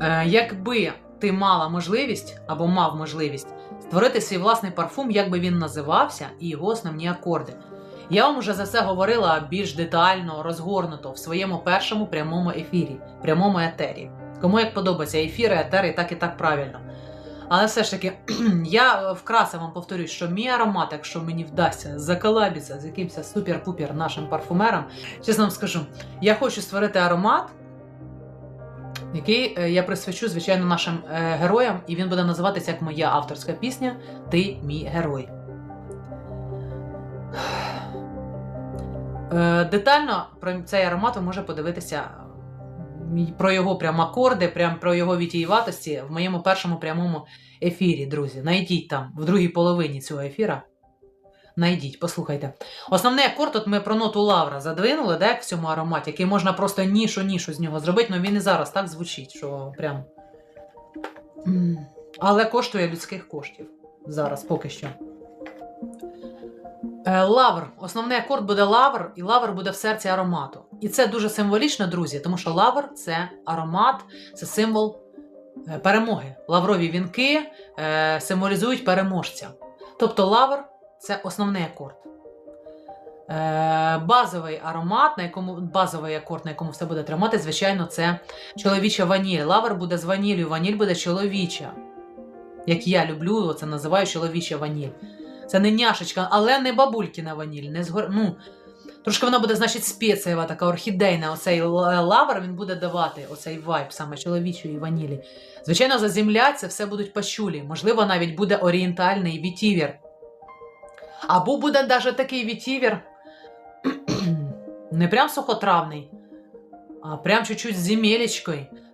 Е, якби ти мала можливість або мав можливість створити свій власний парфум, як би він називався, і його основні акорди. Я вам вже за це говорила більш детально, розгорнуто в своєму першому прямому ефірі, прямому етері. Кому як подобається ефіри, етери, так і так правильно. Але все ж таки, я вкратце вам повторюю, що мій аромат, якщо мені вдасться заколабитися з якимось супер-пупер нашим парфумером, чесно вам скажу, я хочу створити аромат, який е, я присвячу, звичайно, нашим е, героям, і він буде називатися як моя авторська пісня Ти мій герой. Е, Детально про цей аромат ви можете подивитися про його прям акорди, прям про його вітіюватості в моєму першому прямому ефірі, друзі. Найдіть там в другій половині цього ефіра. Найдіть, послухайте. Основний акорд, от ми про ноту лавра задвинули, да, як в цьому ароматі, який можна просто нішу-нішу з нього зробити, але він і зараз так звучить, що прям. Але коштує людських коштів. Зараз, поки що. Е, Лавр. Основний акорд буде лавр, і лавр буде в серці аромату. І це дуже символічно, друзі, тому що лавр це аромат, це символ е, перемоги. Лаврові вінки е, символізують переможця. Тобто лавр це основний акорд. Е, базовий аромат, на якому базовий акорд, на якому все буде тримати, звичайно, це чоловіча ваніль. Лавр буде з ваніллю, ваніль буде чоловіча. Як я люблю, це називаю чоловіча ваніль. Це не няшечка, але не бабулькіна ваніль. Не згор... ну, трошки вона буде, значить, спецієва, така орхідейна. Оцей лавр він буде давати оцей вайб саме чоловічої ванілі. Звичайно, заземляться, все будуть пачулі. Можливо, навіть буде орієнтальний вітівір. Або буде навіть такий вітівір, не прям сухотравний, а прям чуть-чуть з.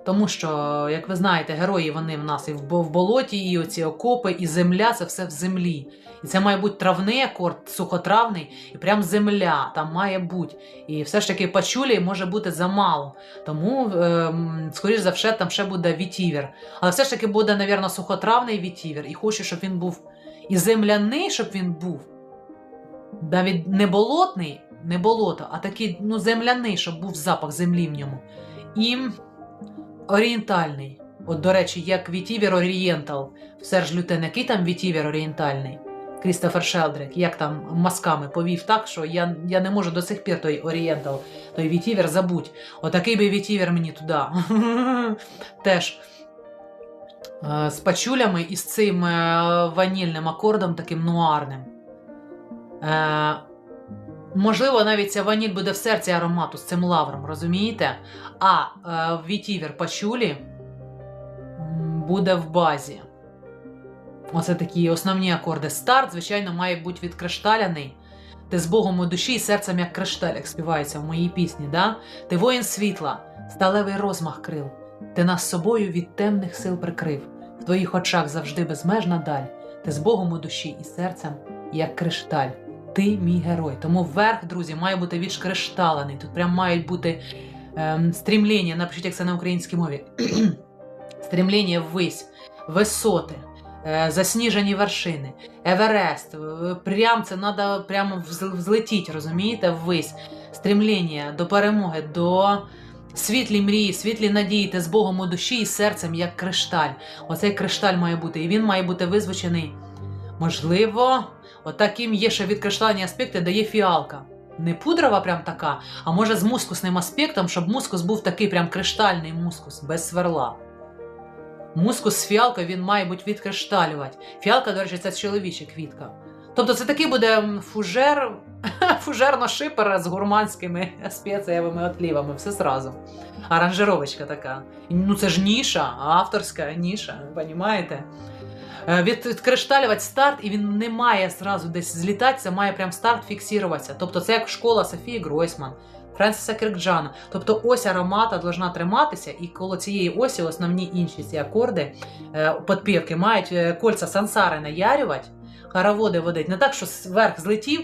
Тому що, як ви знаєте, герої вони в нас і в болоті, і оці окопи, і земля це все в землі. І це має бути травний акорд, сухотравний, і прям земля там має бути. І все ж таки пачулі може бути замало. Тому, ем, скоріш за все, там ще буде вітівір. Але все ж таки буде, навірно, сухотравний вітівір. І хочу, щоб він був і земляний, щоб він був. Навіть не болотний, не болото, а такий ну, земляний, щоб був запах землі в ньому. І орієнтальний. От, до речі, як Вітівер Орієнтал Серж Лютен, який там Вітівер Орієнтальний? Крістофер Шелдрик, як там мазками повів так, що я, я не можу до сих пір той Орієнтал, той Вітівер забудь. Отакий би Вітівер мені туди. Теж е, з пачулями і з цим е, ванільним акордом, таким нуарним. Е, Можливо, навіть ця ваніль буде в серці аромату з цим лавром, розумієте? А е, вітівер пачулі буде в базі. Оце такі основні акорди. Старт, звичайно, має бути відкришталяний. Ти з Богом у душі і серцем, як кришталь, як співається в моїй пісні. Да? Ти воїн світла, сталевий розмах крил. Ти нас собою від темних сил прикрив. В твоїх очах завжди безмежна даль. Ти з Богом у душі і серцем, як кришталь. Ти мій герой. Тому вверх, друзі, має бути відшкришталений. Тут прям мають бути ем, стрімління, напишіть, як це на українській мові. стрімління ввись, висоти, е, засніжені вершини, Еверест. е, Прям це треба прямо взлетіти, розумієте, ввись. Стрімління до перемоги, до світлі мрії, світлі надії, ти з Богом у душі і серцем, як кришталь. Оцей кришталь має бути, і він має бути визвучений. Можливо, отаким є ще відкриштальні аспекти, дає фіалка. Не пудрова прям така, а може з мускусним аспектом, щоб мускус був такий прям криштальний мускус, без сверла. Мускус з фіалкою він має бути відкришталювати. Фіалка, до речі, це чоловіча квітка. Тобто це такий буде фужер, фужерно-шипер з гурманськими спеціями отлівами, все зразу. Аранжировочка така. Ну це ж ніша, авторська ніша, розумієте? Е, Від, відкришталювати старт, і він не має зразу десь злітати, це має прям старт фіксуватися. Тобто це як школа Софії Гройсман, Френсіса Кіркджана. Тобто ось аромата должна триматися, і коло цієї осі основні інші ці акорди, е, підпівки мають е, кольця сансари наярювати, хороводи водить. Не так, що зверх злетів,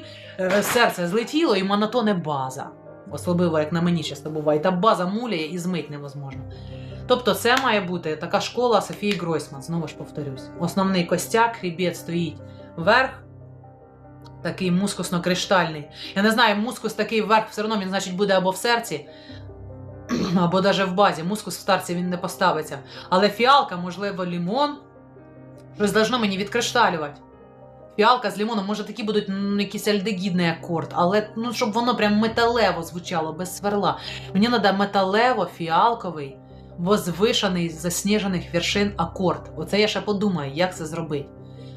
серце злетіло і монотоне база. Особливо, як на мені часто буває. Та база муляє і змить невозможно. Тобто це має бути така школа Софії Гройсман, знову ж повторюсь. Основний костяк, хребет стоїть вверх, такий мускусно-криштальний. Я не знаю, мускус такий вверх, все одно він, значить, буде або в серці, або навіть в базі. Мускус в старці він не поставиться. Але фіалка, можливо, лімон. Щось должно мені відкришталювати. Фіалка з лімоном, може, такі будуть м, якийсь альдегідний акорд, але ну, щоб воно прям металево звучало, без сверла. Мені треба металево-фіалковий, возвишений з засніжених вершин акорд. Оце я ще подумаю, як це зробити.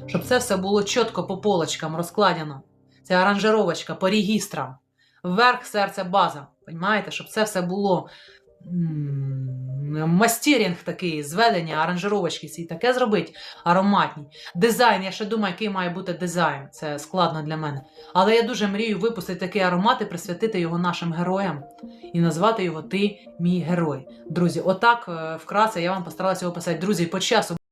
Щоб це все було чітко по полочкам розкладено. Це аранжировочка по регістрам. Вверх серце база. Понімаєте, щоб це все було мастерінг такий, зведення, аранжировочки ці таке зробити ароматні. Дизайн, я ще думаю, який має бути дизайн. Це складно для мене. Але я дуже мрію випустити такий аромат і присвятити його нашим героям і назвати його Ти мій герой. Друзі, отак е, вкратце я вам постаралася описати. Друзі, по часу.